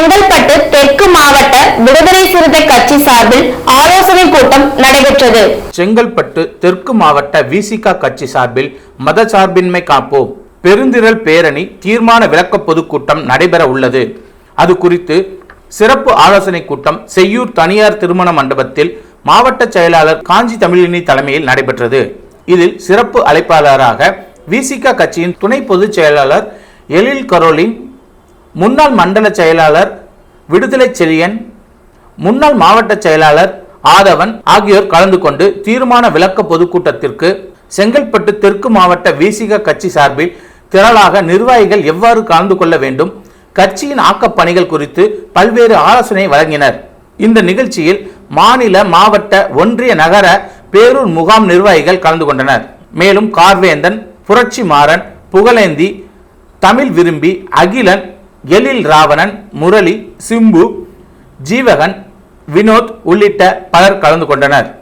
செங்கல்பட்டு தெற்கு மாவட்ட விடுதலை சிறுத்தை கட்சி சார்பில் ஆலோசனை கூட்டம் நடைபெற்றது. செங்கல்பட்டு தெற்கு மாவட்ட விசிகா கட்சி சார்பில் மதசார்பின்மை காப்போம். பெருந்திரள் பேரணி தீர்மான விளக்க பொதுக்கூட்டம் நடைபெற உள்ளது. அது குறித்து சிறப்பு ஆலோசனை கூட்டம் செய்யூர் தனியார் திருமண மண்டபத்தில் மாவட்ட செயலாளர் காஞ்சி தமிழினி தலைமையில் நடைபெற்றது. இதில் சிறப்பு அழைப்பாளராக விசிகா கட்சியின் துணை பொதுச் செயலாளர் எழில் கரோலின் முன்னாள் மண்டல செயலாளர் விடுதலை செழியன் முன்னாள் மாவட்ட செயலாளர் ஆதவன் ஆகியோர் கலந்து கொண்டு தீர்மான விளக்க பொதுக்கூட்டத்திற்கு செங்கல்பட்டு தெற்கு மாவட்ட விசிக கட்சி சார்பில் திரளாக நிர்வாகிகள் எவ்வாறு கலந்து கொள்ள வேண்டும் கட்சியின் ஆக்கப்பணிகள் குறித்து பல்வேறு ஆலோசனை வழங்கினர். இந்த நிகழ்ச்சியில் மாநில மாவட்ட ஒன்றிய நகர பேரூர் முகாம் நிர்வாகிகள் கலந்து கொண்டனர். மேலும் கார்வேந்தன் புரட்சி மாறன் புகழேந்தி தமிழ் விரும்பி அகிலன் எழில் ராவணன் முரளி சிம்பு ஜீவகன் வினோத் உள்ளிட்ட பலர் கலந்து கொண்டனர்.